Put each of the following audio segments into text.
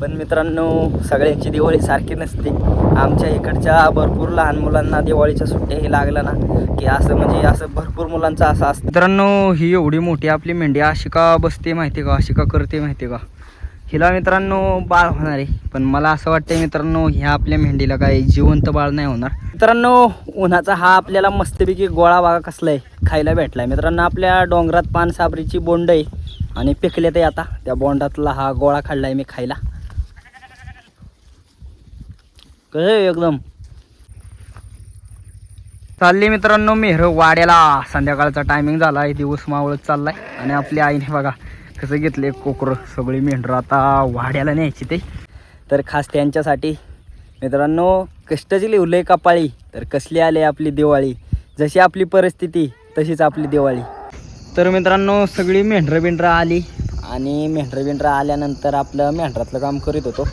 पण मित्रांनो सगळ्यांची दिवाळी सारखी नसते. आमच्या इकडच्या भरपूर लहान मुलांना दिवाळीच्या सुट्ट्या हे लागलं ना की असं म्हणजे असं भरपूर मुलांचं असं असतं. मित्रांनो ही एवढी मोठी आपली मेंढी अशी का बसते माहिती का? अशी का करते माहिती का? हिला मित्रांनो बाळ होणार आहे. पण मला असं वाटतंय मित्रांनो ह्या आपल्या मेंढीला काही जिवंत बाळ नाही होणार. मित्रांनो उन्हाचा हा आपल्याला मस्तपैकी गोळा बागा कसला आहे खायला भेटलाय. मित्रांनो आपल्या डोंगरात पान साबरीची बोंड आहे आणि पिकले ते आता. त्या बोंडातला हा गोळा खाल्लाय मी खायला. कसं एकदम. चालली मित्रांनो मेहर वाड्याला. संध्याकाळचा टायमिंग झाला आहे दिवस मावळत चाललाय. आणि आपल्या आईने बघा कसं घेतले कोकरं सगळी मेंढरं. आता वाड्याला न्यायची ते. तर खास त्यांच्यासाठी मित्रांनो कष्टाची लिहले कपाळी. तर कसली आली आपली दिवाळी? जशी आपली परिस्थिती तशीच आपली दिवाळी. तर मित्रांनो सगळी मेंढरं बिंढरं आली. आणि मेंढरं बिंढरं आल्यानंतर आपलं मेंढरातलं काम करीत होतो.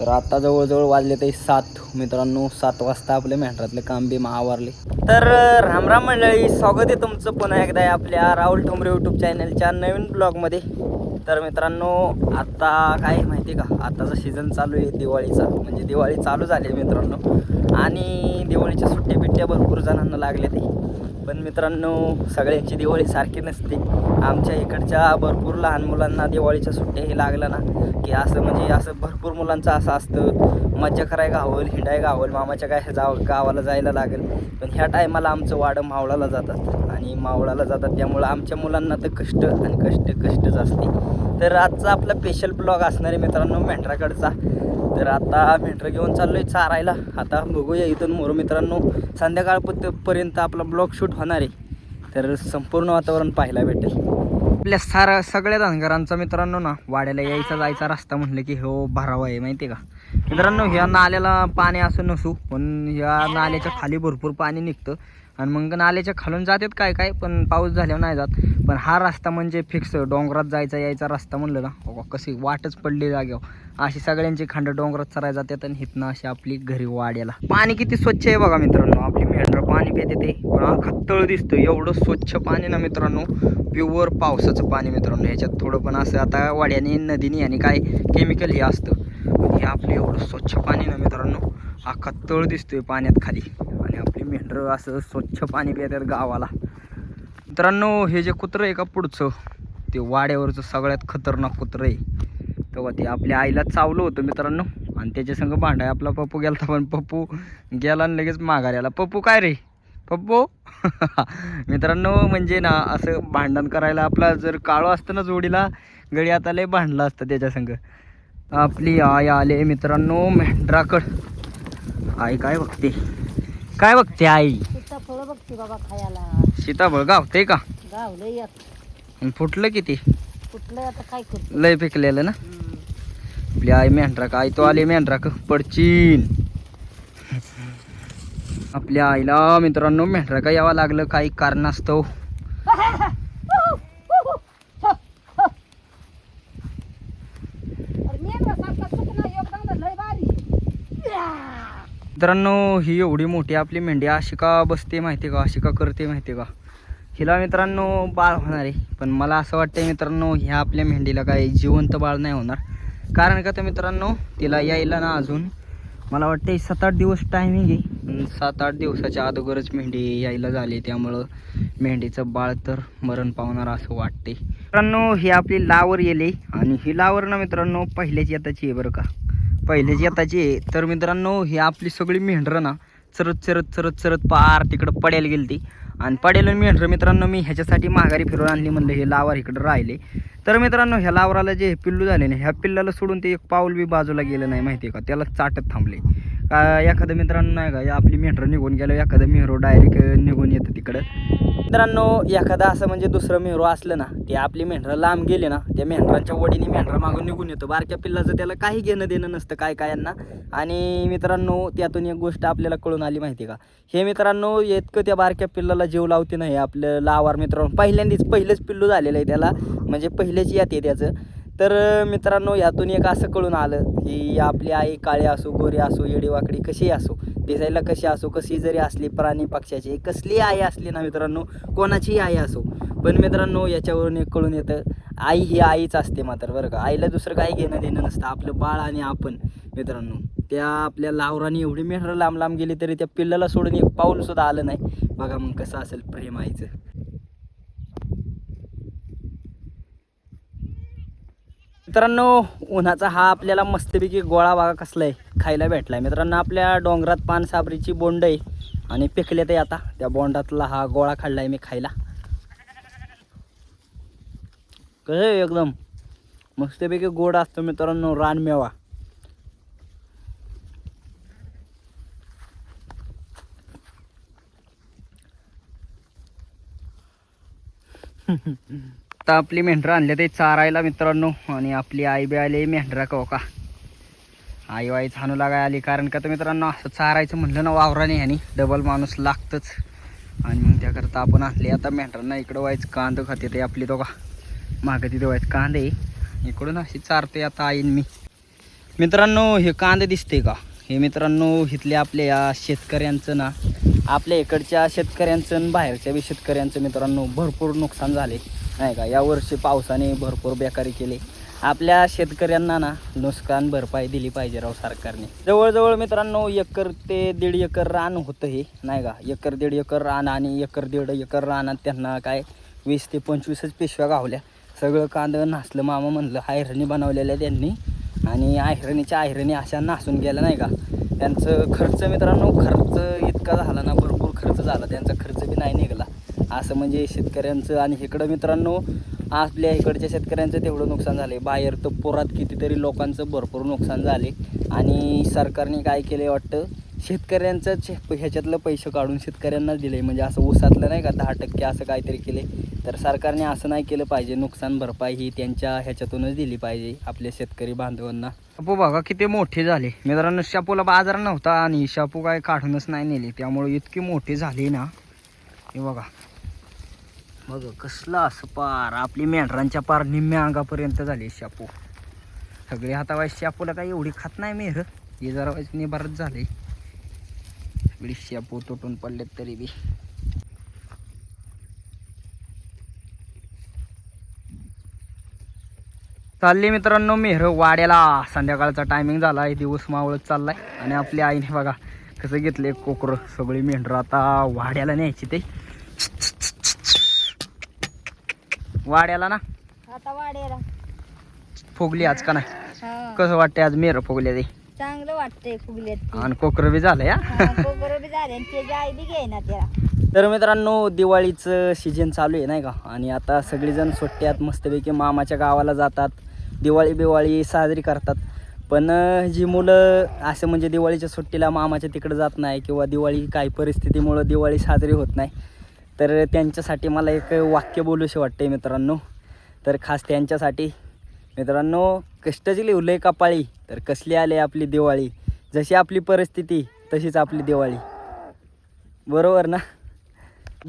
तर आता जवळजवळ वाजले ते सात. मित्रांनो सात वाजता आपले मेंढरातले काम बी आवारले तर राम राम मंडळी स्वागत आहे तुमचं पुन्हा एकदा आपल्या राहुल ठोंबरे यूट्यूब चॅनलच्या नवीन ब्लॉगमध्ये तर मित्रांनो आता काय माहिती का? आताचा सीझन चालू आहे दिवाळीचा. म्हणजे दिवाळी चालू झाली आहे मित्रांनो. आणि दिवाळीच्या सुट्ट्या बिट्ट्या भरपूर जणांना लागल्या ते. पण मित्रांनो सगळ्यांची दिवाळी सारखी नसते. आमच्या इकडच्या भरपूर लहान मुलांना दिवाळीच्या सुट्ट्या हे लागलं ना की असं म्हणजे असं भरपूर मुलांचं असं असतं. मज्जा कराय गावल हिंडाय गावल मामाच्या काय जाव गावाला जायला लागेल. पण ह्या टायमाला आमचं वाडं मावळाला जातात. आणि मावळाला जातात. त्यामुळं आमच्या मुलांना तर कष्ट आणि कष्ट कष्टच असते. तर आजचा आपला स्पेशल ब्लॉग असणार आहे मित्रांनो मेंढराकडचा. तर आता मेंढरा घेऊन चाललो आहे चारायला. आता बघूया इथून मोर मित्रांनो. संध्याकाळपर्यंत आपला ब्लॉग शूट होणार आहे. तर संपूर्ण वातावरण पाहायला भेटेल. आपल्या सारा सगळ्या धनगरांचा मित्रांनो ना वाड्याला यायचा जायचा रस्ता म्हटलं की हो भरावा आहे माहिती आहे का? मित्रांनो ह्या नाल्याला पाणी असं नसू पण ह्या नाल्याच्या खाली भरपूर पाणी निघतं. आणि मग नाल्याच्या खालून जातात काय काय पण पाऊस झाल्यावर नाही जात. पण हा रस्ता म्हणजे फिक्स डोंगरात जायचा यायचा रस्ता म्हणलं ना. कशी वाटच पडली जाग्यावर अशी सगळ्यांची खांड डोंगरात चरायला जातात आणि हिथनं अशी आपली घरी वाड्याला. पाणी किती स्वच्छ आहे बघा मित्रांनो. आपली मेंढर पाणी पिते ते पण अख्खा तळ दिसतं एवढं स्वच्छ पाणी ना मित्रांनो. प्युअर पावसाचं पाणी मित्रांनो. ह्याच्यात थोडं पण असं आता वाड्याने नदीने आणि काय केमिकल हे असतं. हे आपलं एवढं स्वच्छ पाणी ना मित्रांनो. अख्खा तळ दिसतोय पाण्यात खाली. आपली मेंढरं असं स्वच्छ पाणी पितात गावाला. मित्रांनो हे जे कुत्रं आहे का पुढचं ते वाड्यावरचं सगळ्यात खतरनाक कुत्रं आहे. तेव्हा ते आपल्या आईला चावलं होतं मित्रांनो आणि त्याच्या संग भांडाय आपला पप्पू गेला पण पप्पू गेला आणि लगेच माघार आला. पप्पू काय रे? पप्पू? मित्रांनो म्हणजे ना असं भांडण करायला आपला जर काळो असतं ना जोडीला गळी आता लय भांडलं असतं त्याच्या संग. आपली आई आले मित्रांनो मेंढराकड. आई काय बघते? काय बघते आई? सीताफळ बघते बाबा खायला. सीताफळ गावते का? गावलं यात. आणि फुटलं किती? कुठलं आता काय करतो? लय पिकलेलं ना? आपली आई मेंढराक आई तो आली मेंढराक पडचीन. आपल्या आईला मित्रांनो मेंढराका यावं लागलं काही कारणास्तव. मित्रांनो ही एवढी मोठी आपली मेंढी अशी का बसते माहिती का? अशी का करते माहिती का? हिला मित्रांनो बाळ होणार आहे. पण मला असं वाटतंय मित्रांनो ह्या आपल्या मेंढीला काही जिवंत बाळ नाही होणार. कारण का तर मित्रांनो तिला यायला ना अजून मला वाटते सात आठ दिवस टायमिंग आहे. सात आठ दिवसाच्या अगोदरच मेंढी यायला झाली त्यामुळं मेंढीचं बाळ तर मरण पावणार असं वाटते मित्रांनो ही आपली लावर येले. आणि ही लावर ना मित्रांनो पहिल्याच येताची आहे बरं का. पहिले येताची आहे तर मित्रांनो ही आपली सगळी मेंढरं ना चरत चरत चरत चरत पार तिकडं पडायला गेली ती आणि पडेल मेंढरं मित्रांनो मी ह्याच्यासाठी माघारी फिरवून आणली म्हणलं हे लावर इकडं राहिले. तर मित्रांनो ह्या लावराला जे पिल्लू झाले ना ह्या पिल्लाला सोडून ते एक पाऊल बी बाजूला गेलं नाही माहिती आहे का? त्याला चाटत थांबले. का एखादं मित्रांनो नाही का आपली मेंढरं निघून गेलं एखादं मेहरो डायरेक्ट निघून येतं तिकडं. मित्रांनो एखादं असं म्हणजे दुसरं मेहरो असलं ना ते आपली मेंढरं लांब गेले ना त्या मेंढरांच्या वडीने मेंढरा मागून निघून येतो. बारक्या पिल्लाचं त्याला काही घेणं देणं नसतं काय काय यांना. आणि मित्रांनो त्यातून एक गोष्ट आपल्याला कळून आली माहिती का? हे मित्रांनो इतकं त्या बारक्या पिल्लाला जीव लावते नाही आपलं लावार मित्रांनो. पहिल्यांदाच पहिलंच पिल्लू झालेलं आहे त्याला. म्हणजे पहिलेच याते त्याचं. तर मित्रांनो यातून एक असं कळून आलं की आपली आई काळी असो गोरी असो येडीवाकडी कशी असो दिसायला कशी असो कशी जरी असली प्राणी पक्षाची कसली आई असली ना मित्रांनो कोणाचीही आई असो. पण मित्रांनो याच्यावरून एक कळून येतं आई ही आईच असते मात्र बरं का. आईला दुसरं काही घेणं देणं नसतं. आपलं बाळ आणि आपण मित्रांनो. त्या आपल्या लावराने एवढी मेहर लांब लांब गेली तरी त्या पिल्लाला सोडून एक पाऊल सुद्धा आलं नाही. बघा मग कसं असेल प्रेम आईचं. मित्रांनो उन्हाचा हा आपल्याला मस्तपैकी गोळा वागा कसला आहे खायला भेटला आहे मित्रांनो आपल्या डोंगरात पान साबरीची बोंड आहे आणि पिकले ते आता. त्या बोंडातला हा गोळा खाल्लाय मी खायला. कसं आहे एकदम. मस्तपैकी गोड असतो मित्रांनो रानमेवा आता आपली मेंढरं आणली ते चारायला मित्रांनो. आणि आपली आई बी आली मेंढरा कहो का? हो आई वाईच छानू लागाय आली. कारण का तर मित्रांनो असं चारायचं म्हणलं ना वावराने ह्यानी डबल माणूस लागतंच. आणि मग त्याकरता आपण आणले. आता मेंढरांना इकडं व्हायचं कांदं खाते ते आपली तो का मागं तिथे व्हायचं कांदे. इकडून अशी चारते आता आईन मी. मित्रांनो हे कांदे दिसते का? हे मित्रांनो इथले आपल्या शेतकऱ्यांचं ना आपल्या इकडच्या शेतकऱ्यांचं आणि बाहेरच्या बी शेतकऱ्यांचं मित्रांनो भरपूर नुकसान झाले नाही का यावर्षी पावसाने भरपूर बेकारी केली. आपल्या शेतकऱ्यांना ना नुकसान भरपाई दिली पाहिजे राव सरकारने. जवळजवळ मित्रांनो एकर ते दीड एकर रान होतं हे नाही का? एकर दीड एकर रान आणि एकर दीड एकर रानात त्यांना काय वीस ते पंचवीसच पिशव्या गावल्या. सगळं कांदं नासलं मामा म्हणलं आयरणी बनवलेल्या त्यांनी. आणि आयरणीच्या आयरणी अशा नासून गेल्या नाही का? त्यांचं खर्च मित्रांनो खर्च इतका झाला ना भरपूर खर्च झाला. त्यांचा खर्च बी नाही निघाला. असं म्हणजे शेतकऱ्यांचं आणि इकडं मित्रांनो आपल्या इकडच्या शेतकऱ्यांचं तेवढं नुकसान झालं आहे बाहेर तर पोरात कितीतरी लोकांचं भरपूर नुकसान झाले आणि सरकारने काय केले वाटतं? शेतकऱ्यांचंच ह्याच्यातलं पैसे काढून शेतकऱ्यांनाच दिले म्हणजे असं ऊसातलं नाही का दहा टक्के असं काहीतरी केले तर सरकारने असं नाही केलं पाहिजे. नुकसान भरपाई ही त्यांच्या ह्याच्यातूनच दिली पाहिजे आपल्या शेतकरी बांधवांना. शापू बघा किती मोठे झाले. मित्रांनो शापूला बाजार नव्हता आणि शापू काय काढूनच नाही नेले. त्यामुळे इतकी मोठे झाले ना. हे बघा. बघ कसलं असं पार? आपली मेंढरांच्या पार निम्म्या अंगापर्यंत झाली शापू. सगळे हातावाय शापूला काही एवढी खात नाही मेहर हे? जरा वाईस निबारच झाले सगळी शापू तुटून पडलेत तरी बी. चालली मित्रांनो मेहर वाड्याला. संध्याकाळचा टायमिंग झाला आहे दिवस मावळत चाललाय. आणि आपल्या आईने बघा कसं घेतले कोकरं. सगळी मेंढरं आता वाड्याला न्यायची ते. वाड्याला ना? आता वाढेला फुगली आज का नाही? हा. कसं वाटतंय आज मेहर फुगले ते? चांगलं वाटतंय फुगल्यात आणि कोकर बी झालं या? कोकर बी झाले आणि त्याची आई बी घेईना त्याला. तर मित्रांनो दिवाळीचं सीजन चालू आहे नाही का? आणि आता सगळेजण सुट्ट्यात मस्तपैकी मामाच्या गावाला जातात. दिवाळी बिवाळी साजरी करतात. पण अं, जी मुलं असं म्हणजे दिवाळीच्या सुट्टीला मामाच्या तिकडे जात नाही किंवा दिवाळी काही परिस्थितीमुळं दिवाळी साजरी होत नाही. तर त्यांच्यासाठी मला एक वाक्य बोलूशी वाटते मित्रांनो. तर खास त्यांच्यासाठी. मित्रांनो कष्टाची लिवलंय कपाळी. तर कसली आली आपली दिवाळी? जशी आपली परिस्थिती तशीच आपली दिवाळी. बरोबर ना?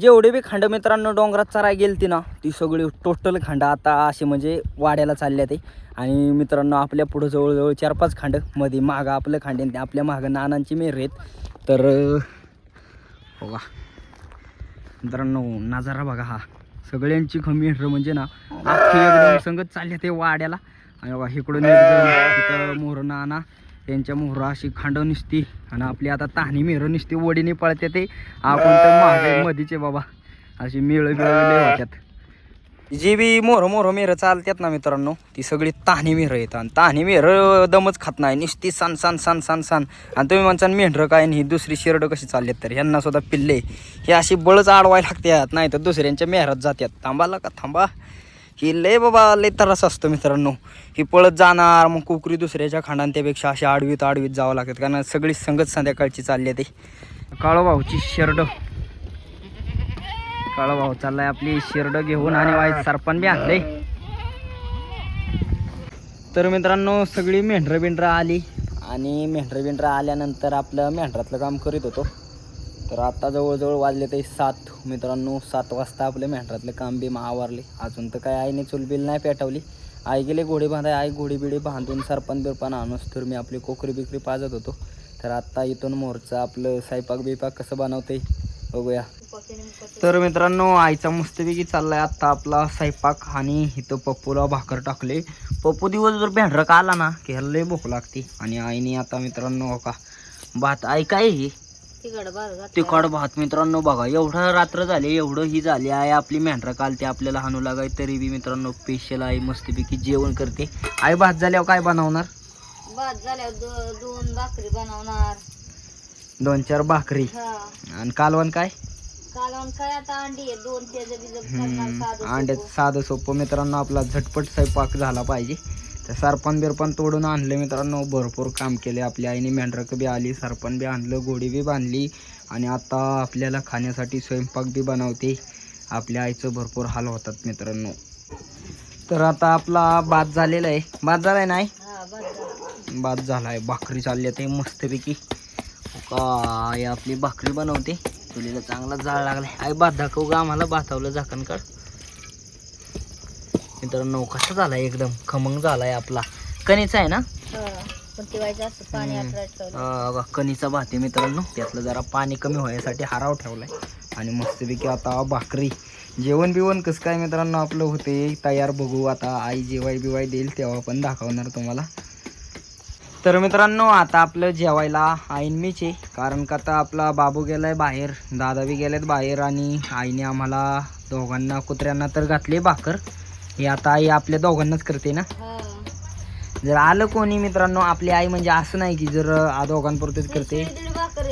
जेवढे बी खांड मित्रांनो डोंगरात चराय गेलती ना ती सगळी टोटल खांड आता असे म्हणजे वाड्याला चालल्या ते. आणि मित्रांनो आपल्या पुढं जवळजवळ चार पाच खांडमध्ये मागं आपलं खांड आहे, आपल्या मागं नानांची मेर आहेत. तर हो मित्रांनो नजारा बघा हा. सगळ्यांची मेहर म्हणजे ना अख्खी एकदम संगत चालल्या ते वाड्याला. आणि बघा इकडून एकदम तिथं मोहर नाना त्यांच्या मोहरा अशी खांड निसती. आणि आपली आता ताहणी मेहर निसती वडीने पळते ते. आपण तर महागाई मधीचे बाबा. अशी मिळ मिळवले होत्यात. जी बी मोहर मोहर मेहर चालतात ना मित्रांनो ती सगळी ताहणी मेहर येतात. आणि ताहणी मेहर दमच खात नाही. नुसती सान सान सान सान सान. आणि तुम्ही म्हणसान मेंढरं काय आणि ही दुसरी शिरडं कशी चाललेत तर? ह्यांना सुद्धा पिल्ले. हे अशी बळच आडवायला लागतात नाही तर दुसऱ्यांच्या मेहरात जातात थांबाला का? थांबा. ही लय बाबा लय त्रास असतो मित्रांनो. ही पळत जाणार मग कुकरी दुसऱ्याच्या खांडान त्यापेक्षा अशी आडवीत आडवीत जावं लागतात. कारण सगळी संगत संध्याकाळची चालली आहे ते. काळोबाऊची भाऊची काळ भाऊ चाललाय आपली शिरड घेऊन आणि वाईट सरपण बी आणले तर मित्रांनो सगळी मेंढरं बिंढरं आली आणि मेंढरं बिंढरं आल्यानंतर आपलं मेंढरातलं काम करीत होतो. तर आता जवळजवळ वाजले ते सात. मित्रांनो सात वाजता आपलं मेंढरातलं काम बी महावारले. अजून तर काय आईने चुलबिल नाही पेटवली. आई गेले घोडे बांधाय आई घोडी बिडी बांधून सरपण बिरपण आणूस तर मी आपली कोकरी बिकरी पाजत होतो. तर आत्ता इथून मोरचं आपलं स्वयंपाक बिपाक कसं बनवते बघूया. तर मित्रांनो आईचा मस्तपैकी चाललाय आत्ता आपला स्वयंपाक आणि इथं पप्पूला भाकर टाकले. पप्पू दिवसभर भेंडरं का आला ना की ह्याला लय भूक लागते. आणि आईने आता मित्रांनो हो का भात आई काय ही तिखट भात मित्रांनो बघा एवढं रात्र झाले एवढं ही झाली आहे आपली मेंढरा काल ते आपल्याला हाणू लागाय तरी बी मित्रांनो स्पेशल आहे मस्तपैकी जेवण करते. आई भात झाल्यावर काय बनवणार? भात झाल्यावर दोन भाकरी बनवणार. दोन चार भाकरी. आणि कालवण काय? कालवण काय आता अंडी आहे दोन त्याचं बिजं हम्म, करणार साधं अंड्यात सोपं. साधं सोपं. मित्रांनो आपला झटपट स्वयंपाक झाला पाहिजे. तर सरपण बिरपण तोडून आणले मित्रांनो. भरपूर काम केले आपल्या आईने. मेंढरक बी आली सरपण बी आणलं गोडी बी बांधली. आणि आता आपल्याला खाण्यासाठी स्वयंपाक बी बनवते. आपल्या आईचं भरपूर हाल होतात मित्रांनो. तर आता आपला भात झालेला आहे. भात झालाय नाही? हा भात झाला. भात झाला आहे भाकरी चालली आहे मस्तपैकी. काय आपली भाकरी बनवते. चुलीला चांगला जाळ लागलाय. आई भात दाखवू का आम्हाला भातावलं झाकण काढ मित्रांनो कसा झालाय एकदम. खमंग झालाय आपला. कणीचा आहे ना? हा. हम्म. हा, कणीचा भात आहे मित्रांनो. त्यातलं जरा पाणी कमी व्हायसाठी हाराव ठेवलाय. आणि मस्तपैकी आता भाकरी. जेवण बिवण कसं काय मित्रांनो आपलं होते तयार बघू. आता आई जेवाय बिवाय देईल तेव्हा पण दाखवणार तुम्हाला. तर मित्रांनो आता आपलं जेवायला आईन मीच आहे. कारण का आता आपला बाबू गेलाय बाहेर दादा बी गेलेत बाहेर आणि आईने आम्हाला दोघांना कुत्र्यांना तर घातले भाकर. हे आता आई आपल्या दोघांनाच करते ना. हा. जर आलं कोणी मित्रांनो आपली आई म्हणजे असं नाही की जर दोघांपुरतेच करते.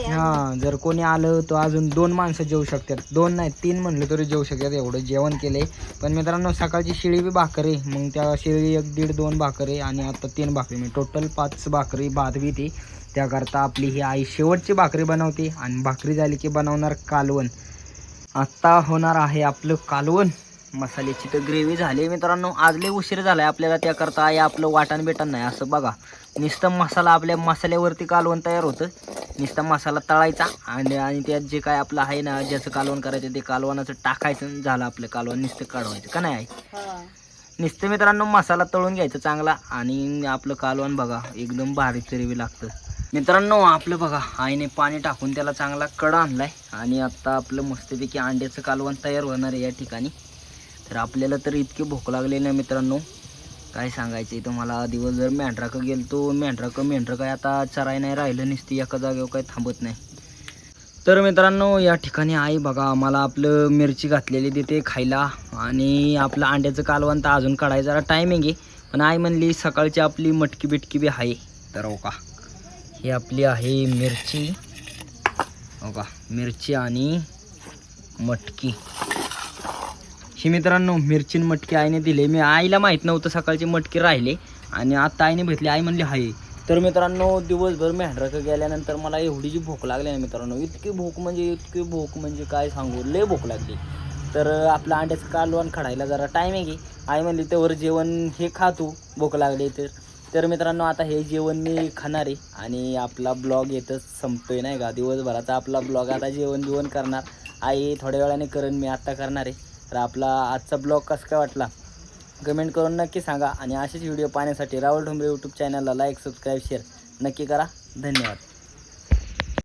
हा जर कोणी आलं तर अजून दोन माणसं जेवू शकतात. दोन नाही तीन म्हणलं तरी जेवू शकतात. एवढं जेवण केले पण मित्रांनो सकाळची शिळी बी भाकर. आहे मग त्या शिळी एक दीड दोन भाकर आहे आणि आता तीन भाकरी. म्हणजे टोटल पाच भाकरी भात बी ती त्याकरता आपली ही आई शेवटची भाकरी बनवते. आणि भाकरी झाली की बनवणार कालवण. आत्ता होणार आहे आपलं कालवण. मसाल्याची तर ग्रेव्ही झाली. मित्रांनो आज लय उशीर झालाय आपल्याला त्याकरता. आहे आपलं वाटण बेटण नाही असं बघा. नुसतं मसाला आपल्या मसाल्यावरती कालवण तयार होतं. नुसता मसाला तळायचा आणि आणि त्यात जे काय आपलं आहे ना ज्याचं कालवण करायचं ते कालवणाचं टाकायचं झालं आपलं कालवण. नुसतं काढवायचं का नाही आहे हा. नुसतं मित्रांनो मसाला तळून घ्यायचा चांगला आणि आपलं कालवण बघा एकदम भारी चरवी लागतं. मित्रांनो आपलं बघा आईने पाणी टाकून त्याला चांगला कडा आणलाय. आणि आता आपलं मस्तपैकी अंड्याचं कालवण तयार होणार आहे या ठिकाणी. तर आपल्याला तर इतकी भूक लागलेली ना मित्रांनो. काय सांगायचं तुम्हाला? दिवसभर मेंढराकं गेलतो. मेंढराकं मेंढरं काय आता चराय नाही राहिलं नसती एका जागेवर काही थांबत नाही. तर मित्रांनो या ठिकाणी आई बघा आम्हाला आपलं मिरची घातलेली देते खायला. आणि आपलं अंड्याचं कालवण तर अजून काढायचं. जरा टायमिंग आहे. पण आई म्हणली सकाळची आपली मटकी बिटकी बी आहे. तर हो का. ही आपली आहे मिरची. हो का. मिरची आणि मटकी. ही मित्रांनो मिरची मटकी आईने दिले. मी आईला माहीत नव्हतं सकाळचे मटकी राहिले आणि आता आईने भेटली. आई म्हणली हाय. तर मित्रांनो दिवसभर मेंढराकडे गेल्यानंतर मला एवढी जी भूक लागली ना मित्रांनो इतकी भूक म्हणजे इतकी भूक म्हणजे काय सांगू लय भूक लागली. तर आपलं अंड्याचं कालवण खडायला जरा टाईम आहे की. आई म्हणली त्यावर जेवण हे खा तू भूक लागली तर. तर मित्रांनो आता हे जेवण मी खाणार आहे आणि आपला ब्लॉग येतच संपतोय नाही का? दिवसभराचा आपला ब्लॉग आता जेवण जेवण करणार. आई थोड्या वेळाने करेन मी आत्ता करणार आहे. तर आपला आजचा ब्लॉग कसं काय वाटला? कमेंट करून नक्की सांगा आणि असेच व्हिडिओ पाहण्यासाठी राहुल ढोंबरे यूट्यूब चॅनलला लाईक सबस्क्राईब शेअर नक्की करा. धन्यवाद.